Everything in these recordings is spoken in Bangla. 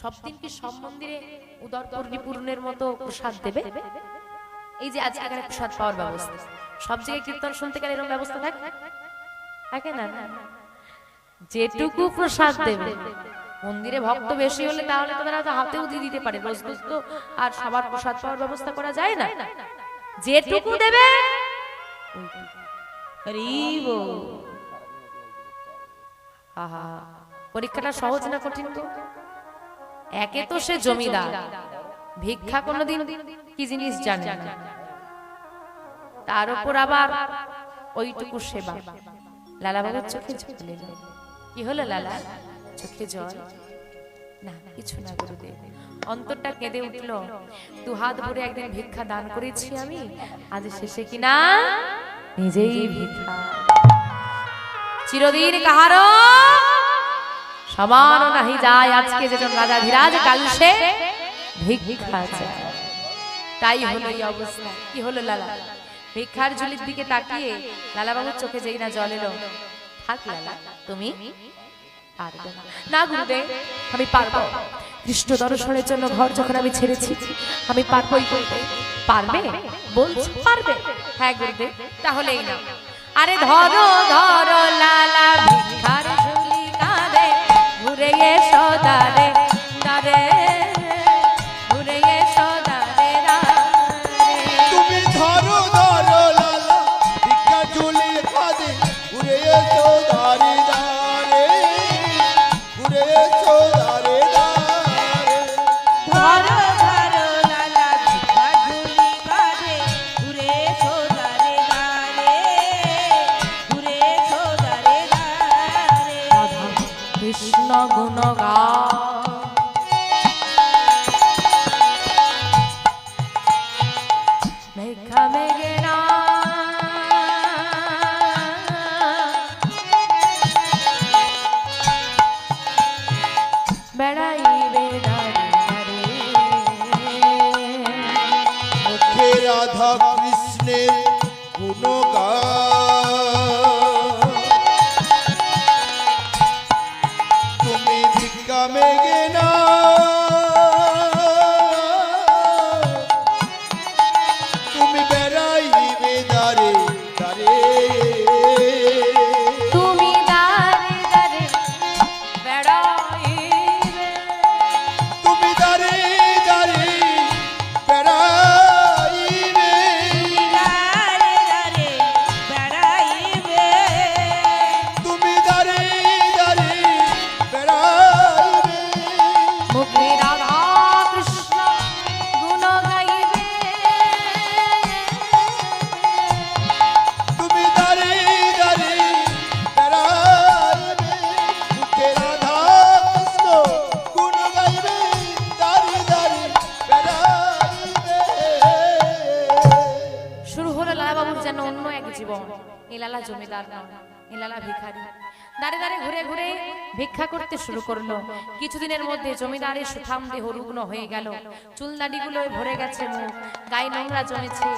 সব দিন কি সব মন্দিরে উদর পরিপূর্ণের মতো প্রসাদ দেবে? এই যে আজকে এখানে প্রসাদ পাওয়ার ব্যবস্থা। সব জায়গায় কীর্তন শুনতে গেলে এরকম ব্যবস্থা থাকে? থাকে? না যেটুকু প্রসাদ দেবে। মন্দিরে ভক্ত বেশি হলে তাহলে তো তারা তো হাতেও দিয়ে দিতে পারে। রোজ রোজ তো আর সবার প্রসাদ পাওয়ার ব্যবস্থা করা যায় না? যেটুকু দেবে? পরীক্ষাটা সহজ না কঠিন তো? একে তো সে জমিদার। ভিক্ষা কোনোদিন কি জিনিস জানে না। তার উপর আবার ওইটুকু সেবা। লালা বাবার চোখে জল কি হলো লালা? চোখে জল? না কিছু না গুরুদেব। অন্তরটা কেঁদে উঠল। দু হাত ভরে একদিন ভিক্ষা দান করেছি আমি। আজ শেষে কিনা নিজেই ভিক্ষা। চিরদিন কাহারো সমান নাহি যায় আজকে যেজন রাজা ধীরাজ কাল সে ভিক্ষা চায়। তাই হলো এই অবস্থা। কি হলো লালা? ভিক্ষার ঝুলির দিকে তাকিয়ে চোখে যেই না জল এলো। থাক লালা, তুমি পারবে না। আমি পারব। কৃষ্ণ দর্শনের জন্য ঘর যখন আমি ছেড়েছি, আমি পারবই করতে পারবে? বলছো, পারবে। হ্যাঁ গুরুদেব, তাহলেই না আরে ধরো ধরো লালা ভিক্ষার ভিক্ষা করতে শুরু করল। কিছুদিনের মধ্যে জমিদারের সুঠাম দেহ রুগ্ন হয়ে গেল। চুল দাড়িগুলো ভরে গেছে মুখ, গায়ে নোংরা জমেছে।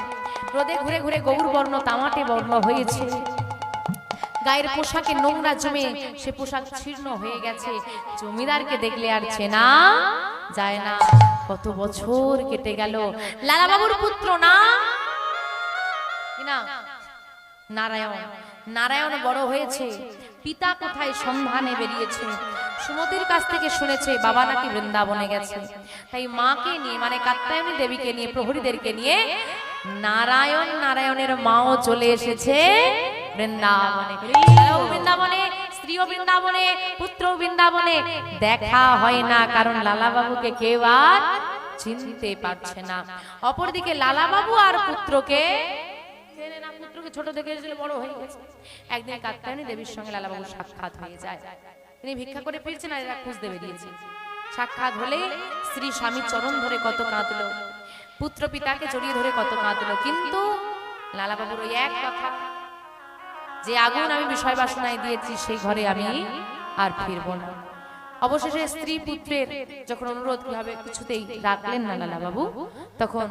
রোদে ঘুরে ঘুরে গৌর বর্ণ তামাটে বর্ণ হয়েছে। গায়ের পোশাকে নোংরা জমে সে পোশাক ছিন্ন হয়ে গেছে। জমিদারকে দেখলে আর চেনা যায় না। কত বছর কেটে গেল। লালাবাবুর পুত্র না? নারায়ণ। নারায়ণ বড় হয়েছে। পিতা কোথায় সন্ধানে বেরিয়েছে? সুমতির কাছ থেকে শুনেছে, বাবা নাকি বৃন্দাবনে গেছে। তাই মাকে নিয়ে মানে কাত্যায়নী দেবীকে নিয়ে, প্রহরীদেরকে নিয়ে নারায়ণ নারায়ণের মাও চলে এসেছে বৃন্দাবনে। বৃন্দাবনে, স্ত্রীও বৃন্দাবনে পুত্র বৃন্দাবনে। দেখা হয় না, কারণ লালাবাবুকে কেউ আর চিনতে পারছে না। অপরদিকে লালাবাবু আর পুত্রকে চেনে ছোট থেকে বড় হয়ে গেছে। একদিন কাত্যায়নী দেবীর সঙ্গে লালাবাবু সাক্ষাৎ হয়ে যায়। তিনি ভিক্ষা করে ফিরছেন আর এরা খুঁজতে বেরিয়েছে সাক্ষাৎ হলে স্ত্রী স্বামীর চরণ ধরে কত কাঁদলো, পুত্র পিতাকে জড়িয়ে ধরে কত কাঁদলো। কিন্তু লালাবাবুর ওই এক কথা, যে আগুন আমি বিষয় বাসনায় দিয়েছি, সেই ঘরে আমি আর ফিরবো না। অবশেষে স্ত্রী পুত্রের যখন অনুরোধ কীভাবে কিছুতেই রাখলেন না লালাবাবু, তখন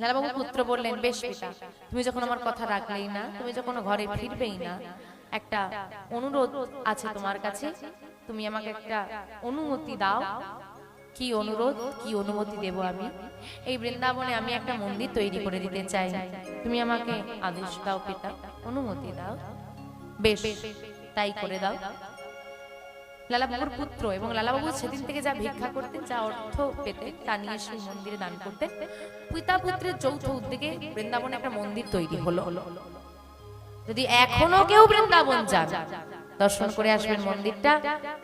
লালাবাবু পুত্র বললেন বেশ পিতা তুমি যখন আমার কথা রাখলেই না তুমি যখন ঘরে ফিরবেই না একটা অনুরোধ আছে তোমার কাছে তুমি আমাকে একটা অনুমতি দাও। কি অনুরোধ? কি অনুমতি দেব আমি? এই বৃন্দাবনে আমি একটা মন্দির তৈরি করে দিতে চাই। তুমি আমাকে আদেশ দাও পিতা অনুমতি দাও। বেশ তাই করে দাও। লালাবাবুর পুত্র এবং লালাবাবু সেদিন থেকে যা ভিক্ষা করতেন, যা অর্থ পেতেন, তা নিয়ে সেই মন্দিরে দান করতেন। পিতা পুত্রের যৌথ উদ্যোগে বৃন্দাবনে একটা মন্দির তৈরি হলো। যদি এখনও কেউ বৃন্দাবন যান, দর্শন করে আসবেন মন্দিরটা।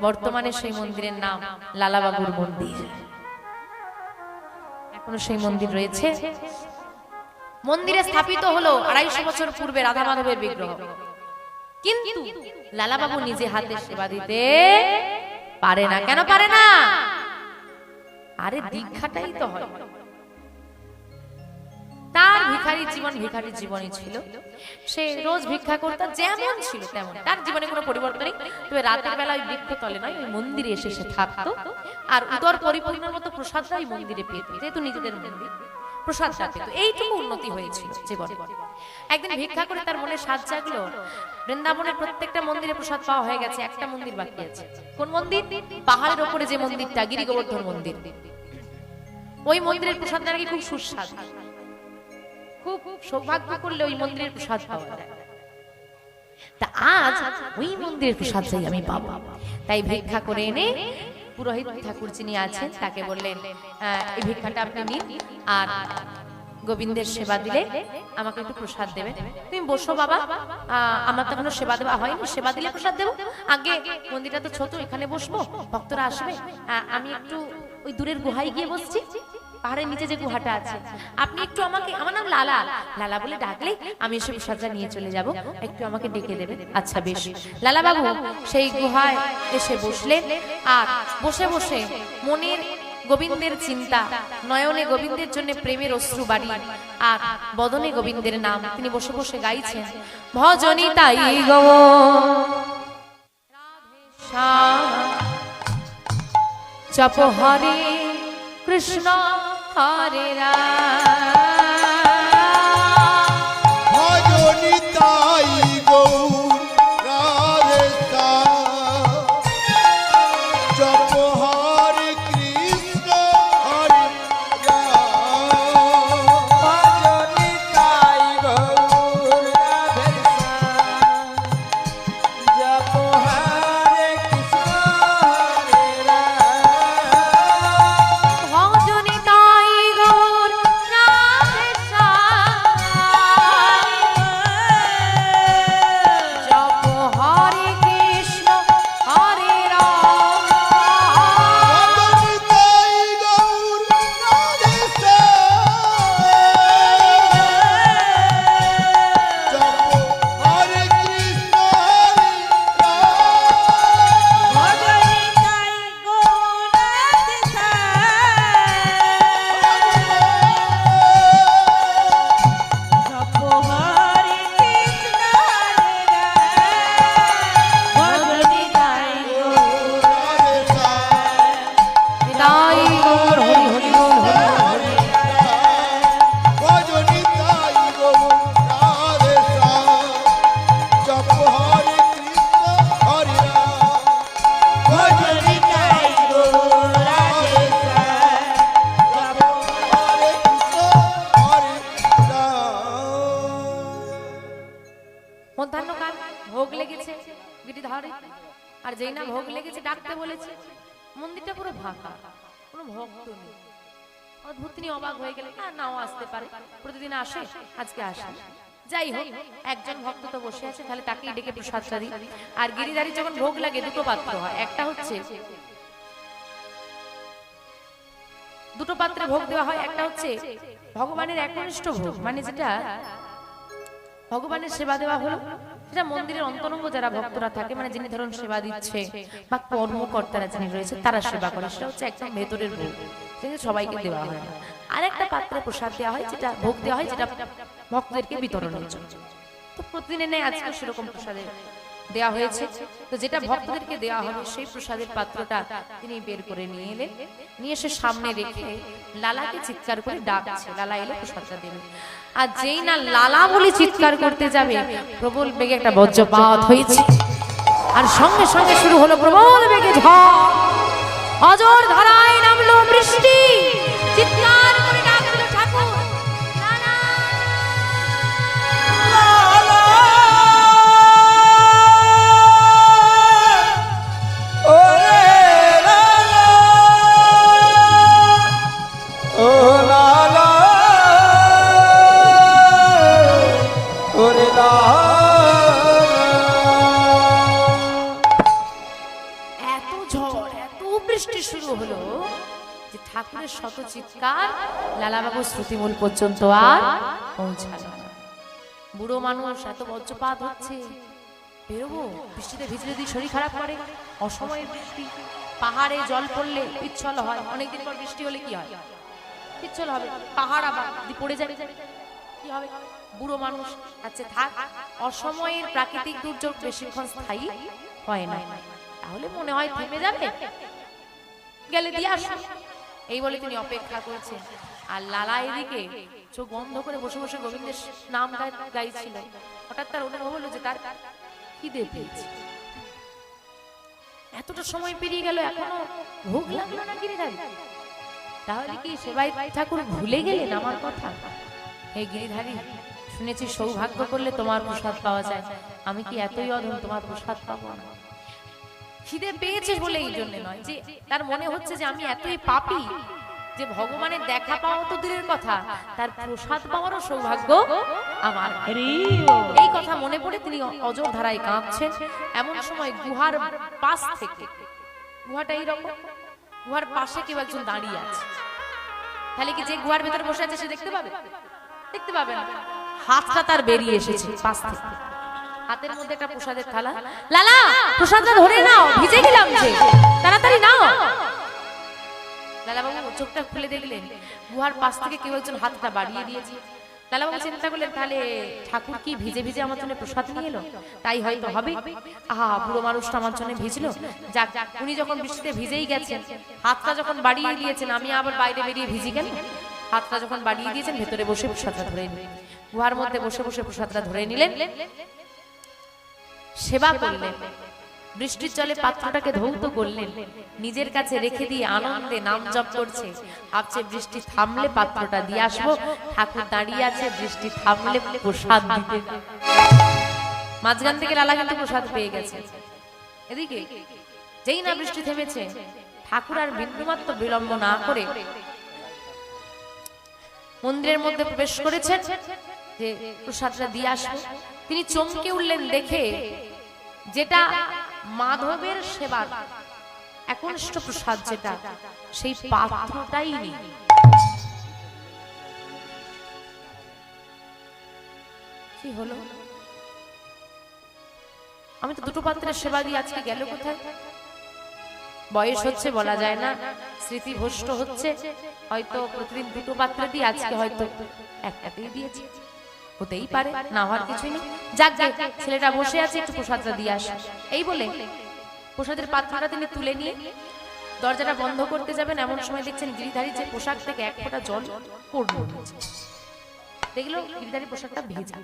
বর্তমানে সেই মন্দিরের নাম লালাবাবুর মন্দির। এখনও সেই মন্দির রয়েছে। মন্দিরে স্থাপিত হলো আড়াইশো বছর পূর্বে রাধা মাধবের বিগ্রহ। কিন্তু লালাবাবু নিজে হাতে সেবা দিতে পারে না। কেন পারে না? আরে দীক্ষাটাই তো হয়। তার ভিখারি জীবন ভিখারির জীবনই ছিল। সে রোজ ভিক্ষা করতো যেমন ছিল তেমন। তার জীবনে কোনো পরিবর্তন নেই। তবে রাতের বেলা ওই বৃক্ষ তলে নয় ওই মন্দিরে এসে সে থাকতো। আর উদর পরিপূর্ণের মতো প্রসাদটা ওই মন্দিরে পেত। যেহেতু নিজেদের মন্দির। প্রসাদটা পেত এইটুকু উন্নতি হয়েছিল জীবনে। একদিন ভিক্ষা করে তার মনে সাজ জাগলো বৃন্দাবনের প্রত্যেকটা মন্দিরে প্রসাদ পাওয়া হয়ে গেছে একটা মন্দির বাকি আছে। কোন মন্দির? পাহাড়ের ওপরে যে মন্দিরটা গিরি গোবর্ধন মন্দির। ওই মন্দিরের প্রসাদ নাকি খুব সুস্বাদু? খুব সৌভাগ্য করলে ওই মন্দিরের প্রসাদ পাওয়া যায়। তা আজ ওই মন্দিরের প্রসাদ চাই আমি পাবো। তাই ভিক্ষা করে এনে পুরোহিত ঠাকুর যিনি আছেন, তাকে বললেন এই ভিক্ষাটা আপনি নিন আর গোবিন্দের সেবা দিলে আমাকে একটু প্রসাদ দেবে তুমি বসো বাবা আমার তো কোনো সেবা দেওয়া হয়নি, সেবা দিলে প্রসাদ দেবো। আগে মন্দিরটা তো ছোট, এখানে বসবো, ভক্তরা আসবে। আমি একটু ওই দূরের গুহায় গিয়ে বসছি। পাহাড়ের নিচে যে গুহাটা আছে। আপনি একটু আমাকে আমার নাম লালা। লালা বলে ডাকলে আমি নিয়ে চলে যাব। একটু আমাকে ডেকে দেবেন আচ্ছা বেশ। লালা বাবু, সেই গুহায় এসে আর বসে বসে মনের গোবিন্দের চিন্তা, নয়নে গোবিন্দের জন্য প্রেমের অশ্রু বাড়ি, আর বদনে গোবিন্দের নাম তিনি বসে বসে গাইছেন, ভজনী তাই গো। হরে কৃষ্ণ হরে রাম। আর যেই না ভোগ লেগেছে ডাকতে বলেছে মন্দিরটা পুরো ফাঁকা কোনো ভক্ত নেই। অদ্ভুত তিনি অবাক হয়ে গেলেন না নাও আসতে পারে প্রতিদিন আসে আজকে আসে। যাই হোক একজন ভক্ত তো বসে আছে তাহলে তাকেই ডেকে প্রসাদটা দিই আর গিরিধারী যখন ভোগ লাগে দুটো পাত্র হয়। একটা হচ্ছে দুটো পাত্রে ভোগ দেওয়া হয় একটা হচ্ছে ভগবানের একনিষ্ঠ ভোগ। মানে যেটা ভগবানের সেবা দেওয়া হলো। সেটা মন্দিরের অন্তরঙ্গ যারা ভক্তরা থাকে মানে যিনি ধরুন সেবা দিচ্ছে বা কর্মকর্তারা যিনি রয়েছে, তারা সেবা করে। সেটা হচ্ছে একদম ভেতরের ভোগ সেটা সবাইকে দেওয়া হয়। না আর একটা পাত্রে প্রসাদ দেওয়া হয়, যেটা ভোগ দেওয়া হয়, যেটা ভক্তদেরকে বিতরণ জন্য তো প্রতিদিনে নেয় আজকে সেরকম প্রসাদের দেওয়া হয়েছে। তো যেটা ভক্তদেরকে দেওয়া হবে সেই প্রসাদের পাত্রটা তিনি বের করে নিয়ে এলেন। নিয়ে এসে সামনে রেখে লালাকে চিৎকার করে ডাকছে। লালা এলে প্রসাদটা দেবে। আর যেই না লালা বলে চিৎকার করতে যাবে প্রবল বেগে একটা বজ্রপাত হয়েছে। আর সঙ্গে সঙ্গে শুরু হলো প্রবল বেগে ঝড়। অজর ধারায় নামলো এত ঝড়, এত বৃষ্টি শুরু হলো যে ঠাকুরের শত চিৎকার লালাবাবু শ্রুতিমূল পর্যন্ত আর পৌঁছালো বুড়ো মানুষ এত বজ্রপাত হচ্ছে। বেরোবো? বৃষ্টিতে ভিজে যদি শরীর খারাপ করে। অসময়ে বৃষ্টি। পাহাড়ে জল পড়লে পিচ্ছল হয়। অনেকদিন পর বৃষ্টি হলে কি হয়? পিচ্ছল হবে। পাহাড় আবার পড়ে যাবে কি হবে বুড়ো মানুষ আচ্ছা থাক, অসময়ের প্রাকৃতিক দুর্যোগ বেশিক্ষণ স্থায়ী হয় না। তাহলে মনে হয় থেমে যাবে। গেলে দিয়ে আসুন। এই বলে তিনি অপেক্ষা করছেন। আর লালা এদিকে চোখ বন্ধ করে বসে বসে গোবিন্দের নাম গাইছিল হঠাৎ তার অনুভব হলো যে তার খিদে পেয়েছে। এতটা সময় পেরিয়ে গেল, এখনও ভোগ লাগল না গিরিধারী? তাহলে কি সেবাই ঠাকুর ভুলে গেলেন আমার কথা? হে গিরিধারী শুনেছি সৌভাগ্য করলে তোমার প্রসাদ পাওয়া যায়। আমি কি এতই অধম তোমার প্রসাদ পাবো না? খিদে পেয়েছে বলে এই জন্য নয় যে তার মনে হচ্ছে যে আমি এতই পাপী যে ভগবানের দেখা পাওয়া তো দূরের কথা তার প্রসাদ পাওয়ারও সৌভাগ্য আমার। এই কথা মনে পড়ে তিনি অজর ধারায় কাঁদছেন এমন সময় গুহার পাশ থেকে গুহাটা এইরকম গুহার পাশে কেউ একজন দাঁড়িয়ে আছে। তাহলে কি যে গুহার ভেতরে বসে আছে সে দেখতে পাবে? দেখতে পাবে না হাতটা তার বেরিয়ে এসেছে পাশ থেকে। হাতের মধ্যে একটা প্রসাদের থালা। লালা প্রসাদটা ধরে নাও ভিজে গেলাম যে। তাড়াতাড়ি নাও। লালাবাবু চোখটা খুলে দেখলেন। গুহার পাশ থেকে কেউ একজন হাতটা বাড়িয়ে দিয়েছে। লালাবাবু চিন্তা করলেন তাহলে ঠাকুর কি ভিজে ভিজে আমার জন্য প্রসাদ নিয়ে এলো? তাই হয়তো হবে। আহা বুড়ো মানুষটা আমার জন্য ভিজলো। যাক উনি যখন বৃষ্টিতে ভিজেই গেছেন হাতটা যখন বাড়িয়ে দিয়েছেন আমি আবার বাইরে বেরিয়ে ভিজি গেল হাতটা যখন বাড়িয়ে দিয়েছেন, ভেতরে বসে প্রসাদটা ধরে নিলেন। গুহার মধ্যে বসে বসে প্রসাদটা ধরে নিলেন। সেবা করলেন। বৃষ্টির জলে পাত্রটাকে ধৌত করলেন। নিজের কাছে রেখে দিয়ে আনন্দে নাম জপ করছে। ভাবছে, বৃষ্টি থামলে পাত্রটা দিয়ে আসব। ঠাকুর দাঁড়িয়ে আছে, বৃষ্টি থামলে প্রসাদ দিতে। মাঝখান থেকে লালা কিন্তু প্রসাদ পেয়ে গেছে। এদিকে, যেই না বৃষ্টি থেমেছে, ঠাকুর আর বিন্দুমাত্র বিলম্ব না করে মন্দিরের মধ্যে প্রবেশ করেছেন যে প্রসাদটা দিয়ে আসব। তিনি চমকে উঠলেন দেখে যেটা মাধবের সেবার একনিষ্ঠ প্রসাদ যেটা, সেই পাত্রটাই নেই। কি হলো? আমি তো দুটো পাত্রের সেবা দিয়ে আজকে গেল কোথায়? বয়স হচ্ছে বলা যায় না। স্মৃতি ভ্রষ্ট হচ্ছে। হয়তো প্রতিদিন দুটো পাত্র দিয়ে আজকে হয়তো একটাতেই দিয়েছে। হতেই পারে না হওয়ার কিছুই নেই। যাক যাক ছেলেটা বসে আছে একটু প্রসাদটা দিয়ে আসে। এই বলে প্রসাদের পাত্রটা তিনি তুলে নিয়ে দরজাটা বন্ধ করতে যাবেন। এমন সময় দেখছেন গিরিধারী যে পোশাক থেকে এক ফোঁটা জল পড়ল। দেখল গিরিধারী পোশাকটা ভেজা।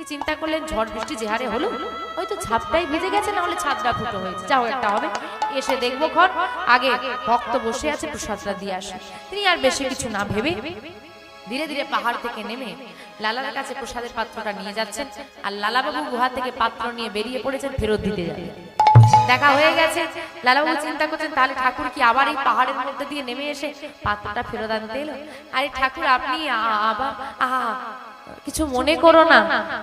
তিনি চিন্তা করলেন ঝড় বৃষ্টি যে হারে হলো? হয়তো ছাদটাই ভিজে গেছে না হলে ছাদটা ফুটো হয়েছে যাও একটা হবে। এসে দেখব ক্ষণ আগে ভক্ত বসে আছে প্রসাদটা দিয়ে আসে তিনি আর বেশি কিছু না ভেবে ধীরে ধীরে পাহাড় থেকে নেমে লালার কাছে প্রসাদের পাত্রটা নিয়ে যাচ্ছেন আর লালাবাবু গুহা থেকে পাত্র নিয়ে বেরিয়ে পড়েছেন ফেরত দিতে যাবে দেখা হয়ে গেছে। লালাবাবু চিন্তা করছেন তাহলে ঠাকুর কি আবার এই পাহাড়ের মধ্যে দিয়ে নেমে এসে পাত্রটা ফেরত আনতে এলো আরে ঠাকুর আপনি আ- আবার আহা কিছু মনে করো না,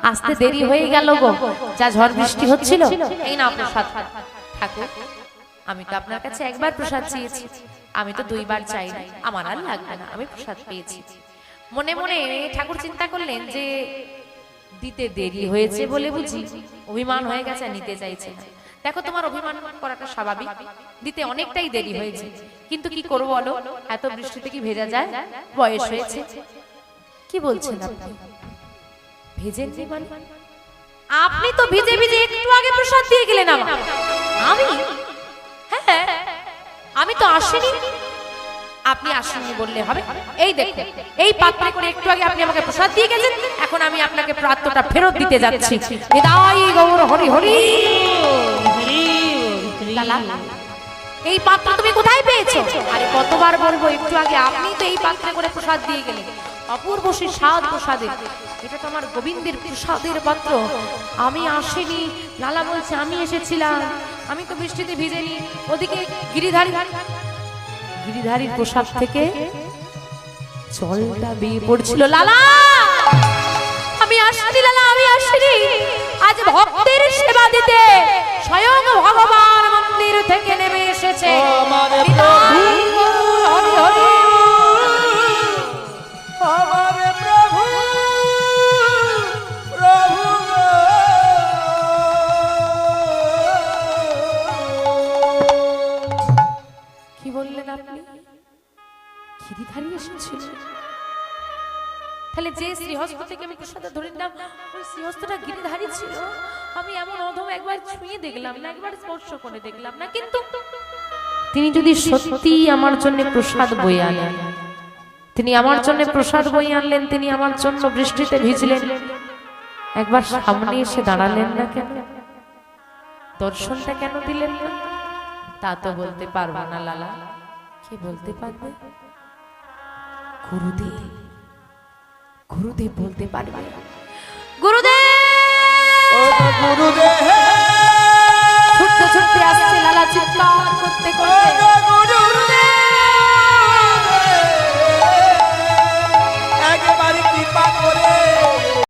আসতে দেরি হয়ে গেল গো, যা ঝড় বৃষ্টি হচ্ছিল, এই না প্রসাদ। ঠাকুর, আমি তো আপনার কাছে একবার প্রসাদ চেয়েছি, আমি তো দুইবার চাই আমার আর লাগবে না, আমি প্রসাদ পেয়েছি। মনে মনে ঠাকুর চিন্তা করলেন যে দিতে দেরি হয়েছে বলে বুঝি, অভিমান হয়ে গেছে নিতে চাইছে দেখো, তোমার অভিমান করাটা স্বাভাবিক, দিতে অনেকটাই দেরি হয়েছে, কিন্তু কি করব বলো? এত বৃষ্টিতে কি ভেজা যায়? বয়স হয়েছে। কি বলছেন আপনি? ভেজেননি মানে? আপনি তো ভিজে ভিজে একটু আগে প্রসাদ দিয়ে গেলেন আমার আমি? হ্যাঁ আমি তো আসিনি। আপনি আসেননি বললে হবে। এই দেখুন এই পাত্রে করে একটু আগে আপনি আমাকে প্রসাদ দিয়ে গেলেন এখন আমি আপনাকে প্রাত্যটা ফেরত দিতে যাচ্ছি। বিদায় গৌর হরি হরি। লালা, এই পাত্র তুমি কোথায় পেয়েছ? আরে কতবার বলব, একটু আগে আপনি তো এই পাত্রে করে প্রসাদ দিয়ে গেলেন। অপূর্ব সেই স্বাদ প্রসাদের। এটা তো আমার গোবিন্দের প্রসাদের পাত্র। আমি আসিনি। লালা বলছে, আমি এসেছিলাম। আমি তো বৃষ্টিতে ভিজেনি। ওদিকে গিরিধারী গিরিধারীর প্রসাদ থেকে জলটা বেয়ে পড়ছিল। লালা! আমি আসিনি লালা, আমি আসিনি। আজ ভক্তের সেবা দিতে। স্বয়ং ভগবান মন্দির থেকে নেমে এসেছে। কি বললেন আপনি? খিদিধারী এসেছিল। তাহলে যে শ্রীহস্ত থেকে আমি প্রসাদে ধরে নিলাম ওই শ্রীহস্তটা গিরিধারী ছিল। আমি এমন অধম একবার ছুঁয়ে দেখলাম না একবার স্পর্শ করে দেখলাম না কিন্তু তিনি যদি সত্যি আমার জন্য প্রসাদ বই আনেন তিনি আমার জন্য প্রসাদ বই আনলেন তিনি আমার জন্য বৃষ্টিতে ভিজলেন। একবার সামনে এসে দাঁড়ালেন না কেন? দর্শনটা কেন দিলেন না? তা তো বলতে পারবা না লালা। কি বলতে পারবে? গুরুদেব। গুরুদেব বলতে পারবে গুরুদেব! গুরুদেব! করতে একবারে কৃপা করে